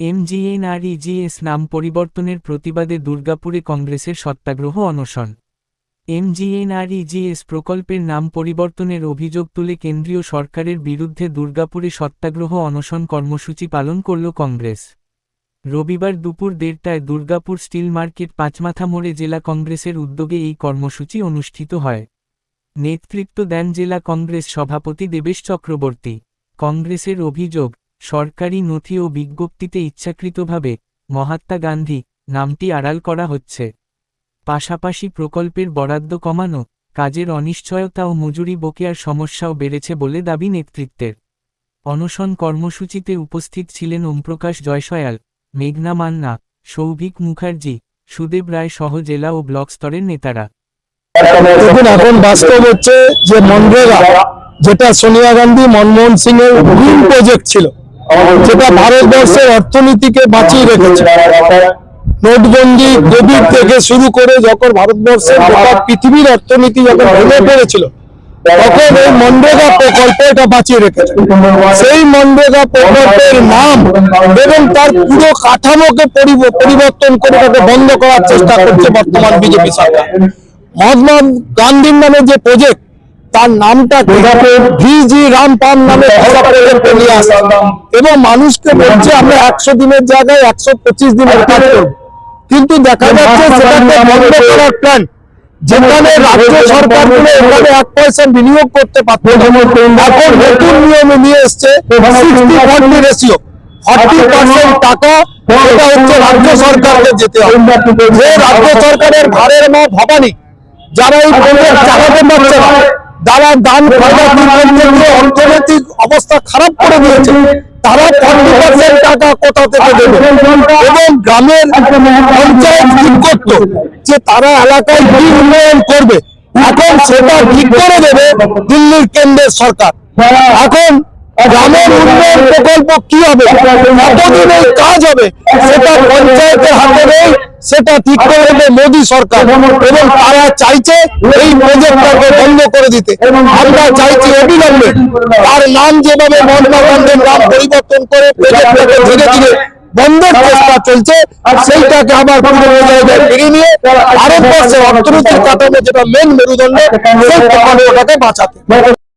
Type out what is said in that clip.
এমজিএনআরইজিএস নাম পরিবর্তনের প্রতিবাদে দুর্গাপুরে কংগ্রেসের সত্যাগ্রহ অনশন। এমজিএনআরইজিএস প্রকল্পের নাম পরিবর্তনের অভিযোগ তুলে কেন্দ্রীয় সরকারের বিরুদ্ধে দুর্গাপুরে সত্যাগ্রহ অনশন কর্মসূচি পালন করল কংগ্রেস। রবিবার দুপুর দেড়টায় দুর্গাপুর স্টিল মার্কেট পাঁচমাথা মোড়ে জেলা কংগ্রেসের উদ্যোগে এই কর্মসূচি অনুষ্ঠিত হয়। নেতৃত্ব দেন জেলা কংগ্রেস সভাপতি দেবেশ চক্রবর্তী। কংগ্রেসের অভিযোগ সরকারি নথি ও বিজ্ঞপ্তিতে ইচ্ছাকৃতভাবে মহাত্মা গান্ধী নামটি আড়াল করা হচ্ছে। পাশাপাশি প্রকল্পের বরাদ্দ কমানো, কাজের অনিশ্চয়তা ও মজুরি বকেয়ার সমস্যাও বেড়েছে বলে দাবি নেতৃত্বের। অনশন কর্মসূচিতে উপস্থিত ছিলেন ওমপ্রকাশ জয়সয়াল মেঘনা মান্না, সৌভিক মুখার্জি, সুদেব রায় সহ জেলা ও ব্লক স্তরের নেতারা। দেখুন, এখন বাস্তব হচ্ছে যে মনরেগা যেটা সোনিয়া গান্ধী, মনমোহন সিং এর প্রজেক্ট ছিল যেটা ভারতবর্ষের অর্থনীতিকে বাঁচিয়ে রেখেছে। নোটবন্দি কোভিড থেকে শুরু করে যখন ভারতবর্ষের গোটা পৃথিবীর অর্থনীতি যখন ভেঙে পড়েছিল, তখন এই মনরেগা প্রকল্প এটা বাঁচিয়ে রেখেছে। সেই মনরেগা প্রকল্পের নাম এবং তার পুরো কাঠামোকে পরিবর্তন করে তাকে বন্ধ করার চেষ্টা করছে বর্তমান বিজেপি সরকার। মহাত্মা গান্ধীর নামে যে প্রজেক্ট তার নামটা ভিজি রামপাল নামে এবং মানুষকে বলছে, আমরা একশো দিনের জায়গায় একশো পঁচিশ দিনের কিন্তু দেখা যাচ্ছে যেখানে রাজ্য সরকারগুলো এখানে এক পয়সা বিনিয়োগ করতে পারত এখন নতুন নিয়মে নিয়ে এসছে রেশিও ফর্টি পার্সেন্ট টাকা, এটা হচ্ছে রাজ্য সরকারকে যেতে হবে। যে রাজ্য সরকারের ভারের মা ভবানী যারা এই চালাতে পারছে না। যারা খরচা অর্থনৈতিক অবস্থা খারাপ করে দিয়েছে তারা ফর্টি পার্সেন্ট টাকা কোথা থেকে দেবে? এবং গ্রামের পঞ্চায়েত ঠিক করত যে তারা এলাকায় কি উন্নয়ন করবে। এখন সেটা ঠিক করে দেবে দিল্লির কেন্দ্রের সরকার। এখন গ্রামের উন্নয়ন প্রকল্প কি হবে? কতদিন এই কাজ হবে? সেটা পঞ্চায়েতের হাতে নেই সেটা ঠিক করে দেবে মোদী সরকার। এবং তারা চাইছে এই প্রজেক্টটাকে বন্ধ করে দিতে। আমরা চাইছি অবিলম্বে তার নাম যেভাবে মহাত্মা গান্ধীর নাম পরিবর্তন করে প্রজেক্টটাকে ধীরে ধীরে বন্ধের চেষ্টা চলছে সেইটাকে আবার পুরো জায়গায় ফিরিয়ে নিয়ে ভারতবর্ষের অর্থনৈতিক কাঠামো যেটা মেন মেরুদণ্ড সেই প্রকল্পটাকে বাঁচাতে।